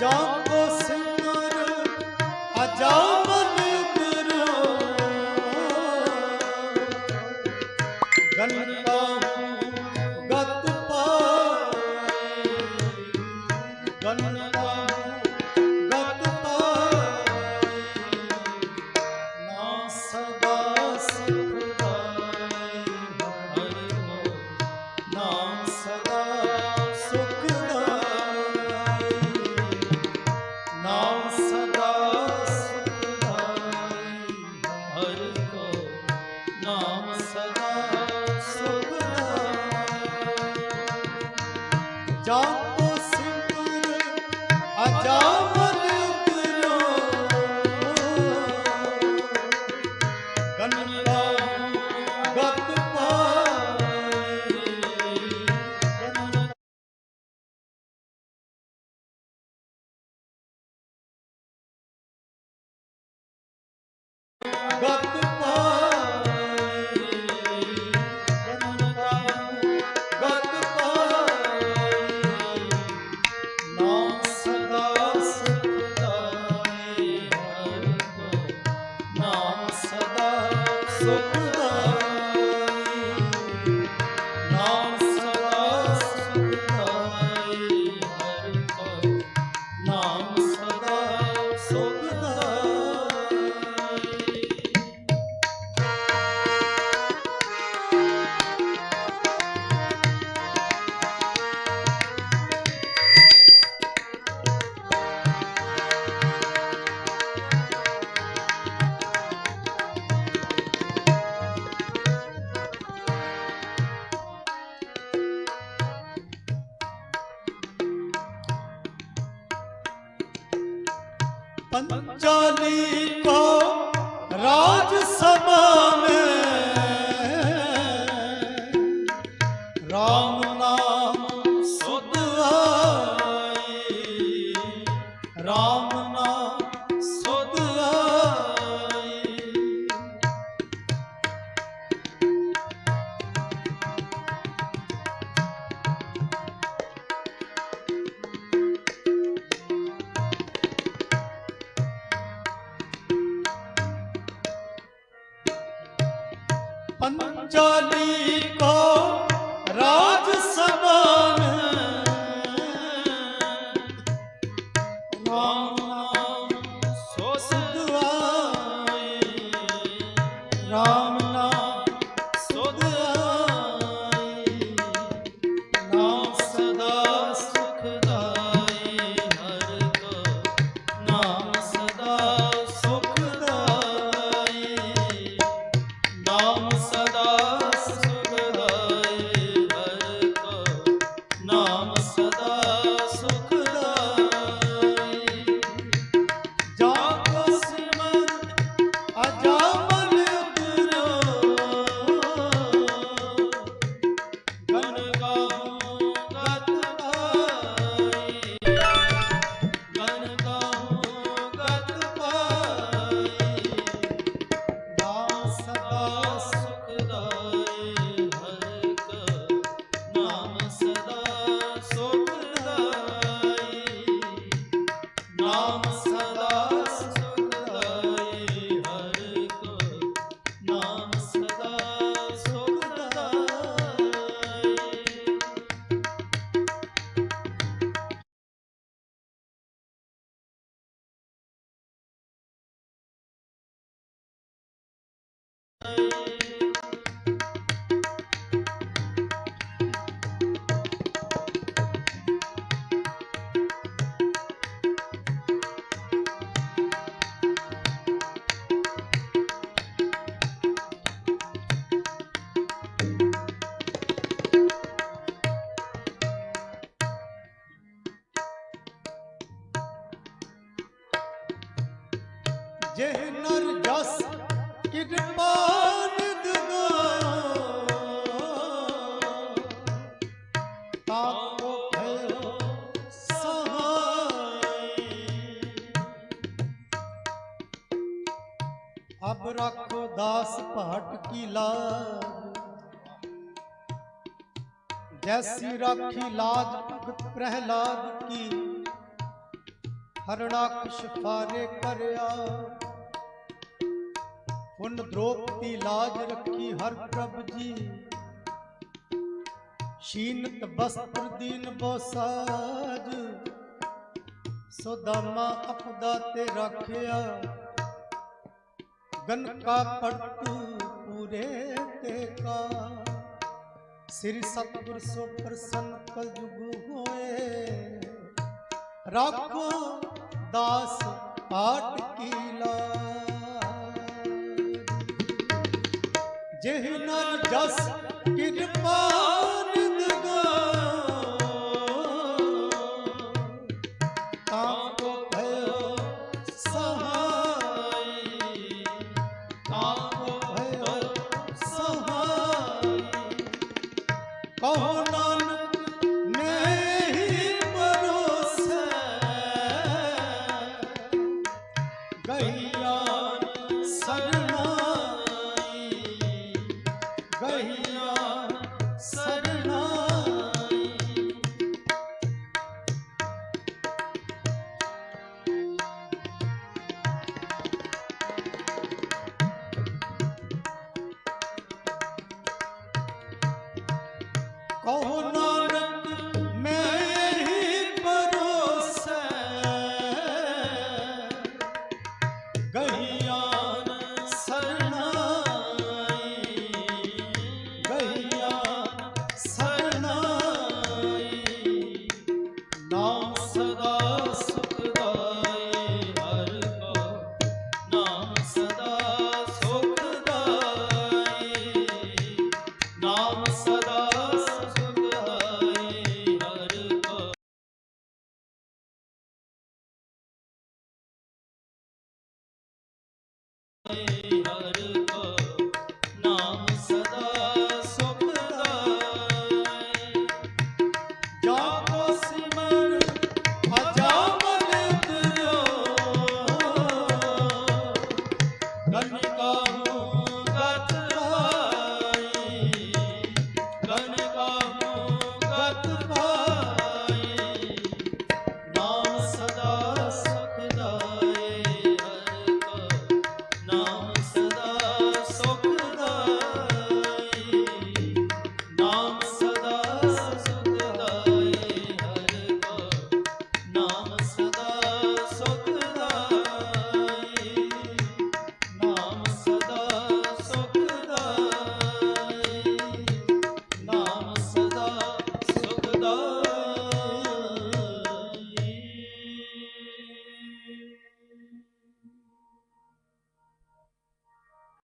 Jango se ਸੁਖ पंचाली को राजसभा में राम God. Sarah. ਰੱਖੋ ਦਾਸ ਭਾਟ ਕੀ ਲਾਜ ਜੈਸੀ ਰਾਖੀ ਲਾਜ ਭਗਤ ਪ੍ਰਹਿਲਾਦ ਕੀ? ਹਰਣਾਕਸ਼ ਫਾਰੇ ਕਰਿਆ। ਉਨ ਦ੍ਰੋਪਦੀ ਲਾਜ ਰੱਖੀ ਹਰ ਪ੍ਰਭ ਜੀ। ਸ਼ੀਨਤ ਬਸਤਰ ਦੀਨ ਬੋਸਾਜ ਸੁਦਾਮਾ ਅਪਦਾ ਤੇ ਰੱਖਿਆ। ਗਨ ਕਾ ਪੜਤ ਪੂਰੇ ਤੇ ਕਾ ਸ੍ਰੀ ਸਤਿਗੁਰ ਸੋ ਪ੍ਰਸੰਨ ਕਲ ਜੁਗ ਹੋਏ ਰੱਖੋ ਦਾਸ ਪਾਟ ਕੀ ਲਾਜ ਜਿਹ ਨਰ ਜਸ ਕਿਰਪਾ